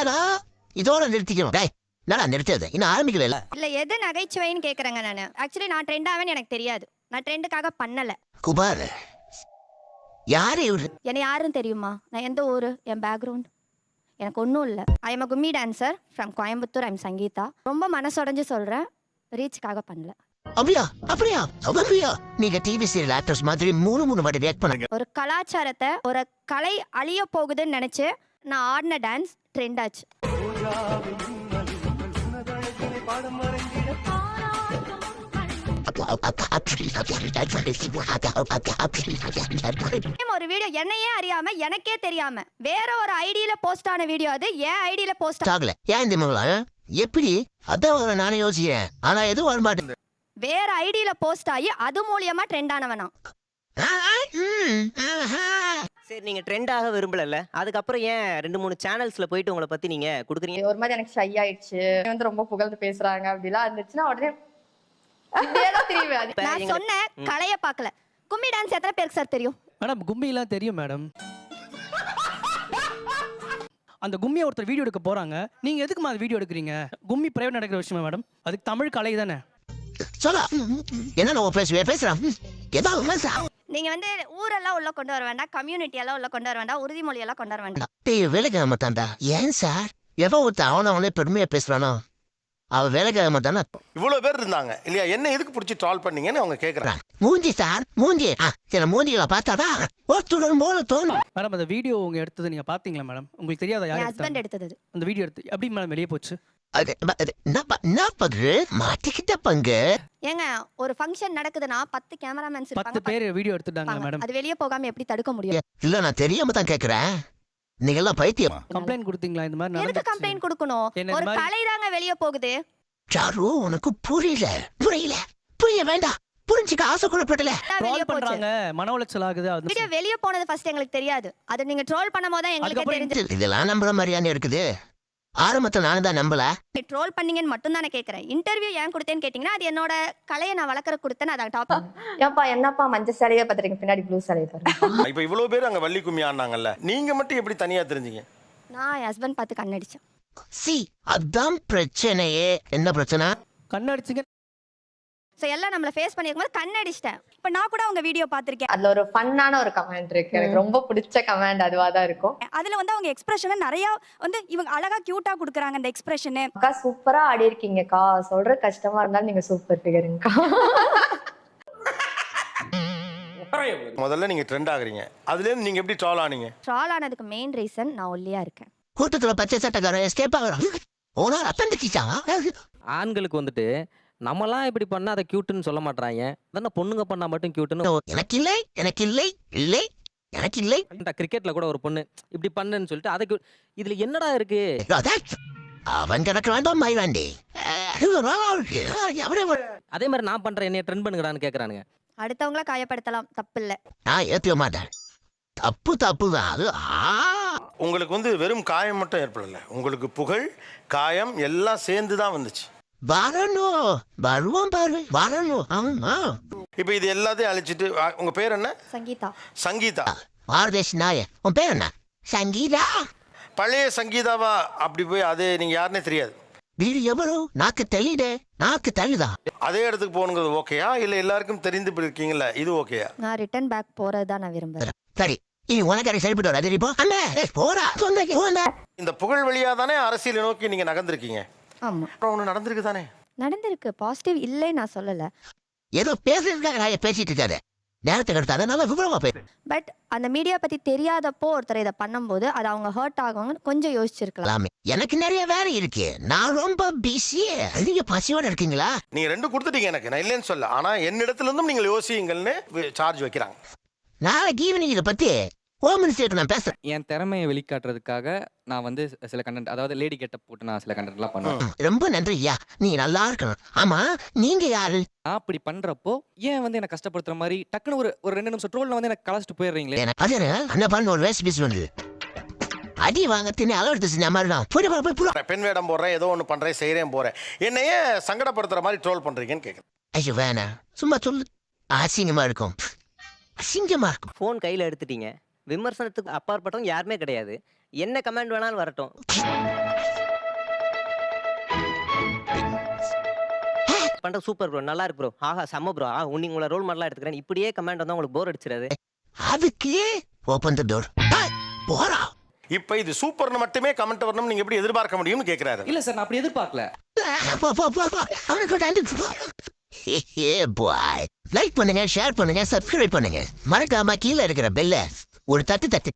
ஏன்னா இதோட நிறுத்திக்கணும். டேய் என்னடா நிறுத்தது இன்னும் ஆரம்பிக்கல இல்ல? எது நகைச்சுவைன்னு கேக்குறேங்க நானு. ஆக்சுவலி நான் ட்ரெண்ட் ஆவேன்னு எனக்கு தெரியாது. நான் ட்ரெண்டுக்காக பண்ணல. குபார் யாரு இவரு? என்னை யாருன்னு தெரியுமா? நான் எந்த ஊரு? என் பேக்ரவுண்ட் எனக்கு ஒன்றும் இல்லை. I am a Kummi dancer from Coimbatore. I'm Sangeetha. ரொம்ப மனசுடைஞ்சு சொல்றேன். ரீச்சுக்காக பண்ணல. அப்படியா? அப்படியா? அப்படியா? நீங்க டிவி சீரியல் ஆக்டர்ஸ் மாதிரி மூணு மூணு வாட்டி ரியாக்ட் பண்ணுங்க. ஒரு கலாச்சாரத்தை ஒரு கலை அழிய போகுதுன்னு நினைச்சு நான் ஆடின டான்ஸ் ட்ரெண்ட் ஆச்சு. ஒரு வீடியோ என்னையே அறியாம எனக்கே தெரியாம வேற ஒரு ஐடியில போஸ்ட் ஆன வீடியோ அது என் ஐடியில போஸ்ட் ஆகல ஏன் இந்த மாதிரி எப்படி? அதான் நானே யோசிக்கிறேன். ஆனா எதுவும் வர மாட்டேன் வேற ஐடியில போஸ்ட் ஆகி அது மூலியமா ட்ரெண்ட் ஆனவனா. சரி நீங்க ட்ரெண்ட் ஆக விரும்பலல்ல. அதுக்கப்புறம் ஏன் ரெண்டு மூணு சேனல்ஸ்ல போயிட்டு உங்களை பத்தி நீங்க குடுக்குறீங்க? ஒரு மாதிரி எனக்கு ஷை ஆயிடுச்சு. வந்து ரொம்ப புகழ்ந்து பேசுறாங்க அப்படிலாம் இருந்துச்சுன்னா உடனே நான் சொன்ன கலைய பார்க்கல. கும்மி டான்ஸ் எத்தனை பேருக்கு சார் தெரியும்? மேடம் கும்மிலாம் தெரியும் மேடம். அந்த கும்மியை ஒருத்தர் வீடியோ எடுக்க போறாங்க. நீங்க எதுக்குமா அது வீடியோ எடுக்கிறீங்க? கும்மி பிரைவேட் நடக்கிற விஷயமா மேடம்? அதுக்கு தமிழ் கலை தானே. சொல்ல. என்ன நான் பேசுவேன் பேசுறேன் ஏதாவது நீங்க வந்து ஊரெல்லாம் உள்ள கொண்டு வர வேண்டாம் கம்யூனிட்டி எல்லாம் உள்ள கொண்டு வர வேண்டாம் உறுதிமொழி எல்லாம் கொண்டு வர வேண்டாம். டேய் விலக மாட்டான்டா. ஏன் சார்? எவன் ஒருத்தன் அவனை அவனே பெருமையா பேசுறானோ? அவ விலக மாட்டானா? இவ்வளவு பேர் இருந்தாங்க. இல்லையா? என்ன எதுக்கு பிடிச்சி ட்ரால் பண்ணீங்கன்னு அவங்க கேக்குறாங்க. மூஞ்சி சார் மூஞ்சி. ஆ சில மூஞ்சிகளை பார்த்தாடா ஒருத்தருடன் போல தோணும். மேடம் அந்த வீடியோ உங்க எடுத்தது நீங்க பாத்தீங்களா மேடம்? உங்களுக்கு தெரியாத யார் ஹஸ்பண்ட்? எடுத்தது அந்த வீடியோ எடுத்து எப்படி மேடம் வெளியே போச்சு? என்ன பங்கு? மாட்டிக்கிட்ட பங்கு. ஏங்க ஒரு ஃபங்க்ஷன் நடக்குதுன்னா பத்து கேமராமேன்ஸ் பத்து பேர் வீடியோ எடுத்துட்டாங்க. மேடம் அது வெளியே போகாம எப்படி தடுக்க முடியும்? இல்ல நான் தெரியாம தான் கேக்குறேன். நீங்க எல்லாம் பைத்தியம் கம்ப்ளைண்ட் கொடுத்தீங்களா? இந்த மாதிரி எதுக்கு? கம்ப்ளைண்ட் கொடுக்கணும்? ஒரு கலை தாங்க வெளியே போகுது. சாரு உனக்கு புரியல. புரியல. புரிய வேண்டாம். புரிஞ்சுக்க ஆசை வெளியே ட்ரோல் பண்றாங்க. மன உளைச்சல் ஆகுது அது வீடியோ வெளியே போனது ஃபர்ஸ்ட் எங்களுக்கு தெரியாது. அது நீங்க ட்ரோல் பண்ணும் போது தான் எங்களுக்கு அதுக்கப்புறம் தெரிஞ்சு இதெல்லாம் நம்புற மாதிரியானே இருக்குது. ஆரம்பத்துல நானும் தான் நம்பல. ட்ரோல் பண்ணீங்கன்னு மட்டும் தான் நான் கேட்கறேன் இன்டர்வியூ ஏன் கொடுத்தேன்னு கேட்டீங்கன்னா அது என்னோட கலையை நான் வளர்க்குற கொடுத்தேன் அதான் டாபிக் ஏன்பா என்னப்பா மஞ்சள் சேலையே பார்த்துருங்க பின்னாடி ப்ளூ சேலையை பாருங்க. இப்ப இவ்வளவு பேர் அங்க வள்ளி கும்மி ஆடினாங்கல்ல நீங்க மட்டும் எப்படி தனியா தெரிஞ்சீங்க? நான் என் ஹஸ்பண்ட் பார்த்து கண்ணடிச்சேன். சி அதான் பிரச்சனையே. என்ன பிரச்சனை? கண்ணடிச்சிங்க. ஸோ எல்லாம் நம்மள ஃபேஸ் பண்ணிருக்கும் போது கண்ணடிச்சிட்டேன். இப்போ நான் கூட அவங்க வீடியோ பார்த்துருக்கேன். அதுல ஒரு ஃபன்னான ஒரு கமெண்ட் இருக்கு. எனக்கு ரொம்ப பிடிச்ச கமெண்ட் அதுவா தான் இருக்கும். அதுல வந்து அவங்க எக்ஸ்பிரஷனை நிறைய வந்து இவங்க அழகா கியூட்டா குடுக்குறாங்க அந்த எக்ஸ்பிரஷனு அக்கா சூப்பரா ஆடி இருக்கீங்கக்கா. சொல்ற கஷ்டமா இருந்தாலும் நீங்க சூப்பர் ஃபிகருங்கக்கா முதல்ல நீங்க ட்ரெண்ட் ஆகுறீங்க. அதுல இருந்து நீங்க எப்படி ட்ரால் ஆனீங்க? ட்ரால் ஆனதுக்கு மெயின் ரீசன் நான் ஒல்லியா இருக்கேன். கூட்டத்துல பச்சை சட்டக்காரன் எஸ்கேப் ஆகிறான் ஓனா அப்பந்துக்கிச்சா ஆண்களுக்கு வந்துட்டு நம்மலாம் இப்படி பண்ணா அதை கியூட்டுன்னு சொல்ல மாட்றாங்க. தானே பொண்ணுங்க பண்ணா மட்டும் கியூட்டுன்னு எனக்கு இல்லை எனக்கு இல்லை இல்லை எனக்கு இல்லை. கிரிக்கெட்ல கூட ஒரு பொண்ணு இப்படி பண்ணுன்னு சொல்லிட்டு அதை cute- இதுல என்னடா இருக்கு? அதான் அவன் கிடக்க வேண்டாம் மயிலாண்டி அதே மாதிரி நான் பண்றேன் என்னைய ட்ரெண்ட் பண்ணுங்கடான்னு கேக்குறானுங்க. அடுத்தவங்கள காயப்படுத்தலாம் தப்பு இல்ல நான் ஏத்துக்க மாட்டேன். தப்பு தப்பு தான் அது ஆ. உங்களுக்கு வந்து வெறும் காயம் மட்டும் ஏற்படல. உங்களுக்கு புகழ் காயம் எல்லாம் சேர்ந்து தான் வந்துச்சு. வரணும். வருவோம் பாரு வரணும். ஆமா. இப்போ இது எல்லாத்தையும் அழிச்சிட்டு ஆ, உங்க பேர் என்ன? சங்கீதா. சங்கீதா. பாரதேஷ் நாய உன் பேர் என்ன? சங்கீதா. பழைய சங்கீதாவா? அப்படி போய் அது நீங்க யாருன்னே தெரியாது. வீடு எவ்வளோ? நாக்கு தெளியுதே நாக்கு தள்ளுதா? அதே இடத்துக்கு போகணுங்கிறது ஓகேயா? இல்ல எல்லாருக்கும் தெரிந்து இருக்கீங்கல்ல இது ஓகேயா? நான் ரிட்டர்ன் பேக் போறது தான் நான் விரும்புறேன். சரி இனி உனக்கு சரிப்பட்டு வராது. இப்போ அண்ணே ஏய், போடா. இந்த புகழ் வழியா தானே அரசியலை நோக்கி நீங்க நகர்ந்திருக்கீங்க? ஆமா. அப்புறம் ஒன்று நடந்திருக்கு தானே நடந்திருக்கு. பாசிட்டிவ் இல்லைன்னு நான் சொல்லல. ஏதோ பேசுறதுக்காக நான் பேசிட்டு இருக்காரு நேரத்தை எடுத்து அதனால விவரமா போய் பட் அந்த மீடியா பத்தி தெரியாதப்போ ஒருத்தர் இதை பண்ணும்போது அது அவங்க ஹர்ட் ஆகும்னு கொஞ்சம் யோசிச்சிருக்கலாம். எனக்கு நிறைய வேலை இருக்கு. நான் ரொம்ப பிஸி நீங்க பசியோட இருக்கீங்களா? நீங்க ரெண்டு கொடுத்துட்டீங்க எனக்கு. நான் இல்லைன்னு சொல்ல ஆனா என்னிடத்துல இருந்தும் நீங்கள் யோசியுங்கள்னு சார்ஜ் வைக்கிறாங்க. நாளைக்கு ஈவினிங் இதை பத்தி ஹோம் மினிஸ்டர் நான் பேசுறேன். என் திறமையை வெளிக்காட்டுறதுக்காக நான் வந்து சில கண்டென்ட் அதாவது லேடி கெட்டப் போட்டு நான் சில கண்டென்ட்லாம் பண்ணுவேன். ரொம்ப நன்றி ஐயா நீ நல்லா இருக்கணும். ஆமா நீங்க யாரு? நான் அப்படி பண்றப்போ ஏன் வந்து என்ன கஷ்டப்படுத்துற மாதிரி டக்குன்னு ஒரு ஒரு ரெண்டு நிமிஷம் ட்ரோல்ல வந்து எனக்கு கலாச்சிட்டு போயிடுறீங்களே? அது என்ன? அந்த பண்ண ஒரு வேஸ்ட் பீஸ் வந்து. அடி வாங்க தின்னு அளவெடுத்து செஞ்ச மாதிரி தான். புரிய போய் புள்ள பெண் வேடம் போடுறேன் ஏதோ ஒன்று பண்றேன் செய்றேன் போறேன். என்னையே சங்கடப்படுத்துற மாதிரி ட்ரோல் பண்றீங்கன்னு கேட்குறேன் ஐயோ வேணாம். சும்மா சொல்லு. அசிங்கமா இருக்கும். அசிங்கமா இருக்கும். ஃபோன் கையில எடுத்துட்டீங்க. விமர்சனத்துக்கு அப்பாற்பட்டவங்க யாருமே கிடையாது. என்ன கமெண்ட் வேணாலும் வரட்டும். பண்ற சூப்பர் ப்ரோ நல்லா இருக்கு ப்ரோ ஆஹா செம்ம ப்ரோ ஆ உங்களை ரோல் மாடலா எடுத்துக்கிறேன். இப்படியே கமெண்ட் வந்தா உங்களுக்கு போர் அடிச்சிடாது. அதுக்கு ஓப்பன் த டோர் போறா இப்ப இது சூப்பர்னு மட்டுமே கமெண்ட் வரணும் நீங்க எப்படி எதிர்பார்க்க முடியும்னு கேக்குறாரு. இல்ல சார் நான் அப்படி எதிர்பார்க்கல. லைக் பண்ணுங்க ஷேர் பண்ணுங்க சப்ஸ்கிரைப் பண்ணுங்க. மறக்காம கீழே இருக்கிற பெல்ல 俺だてだって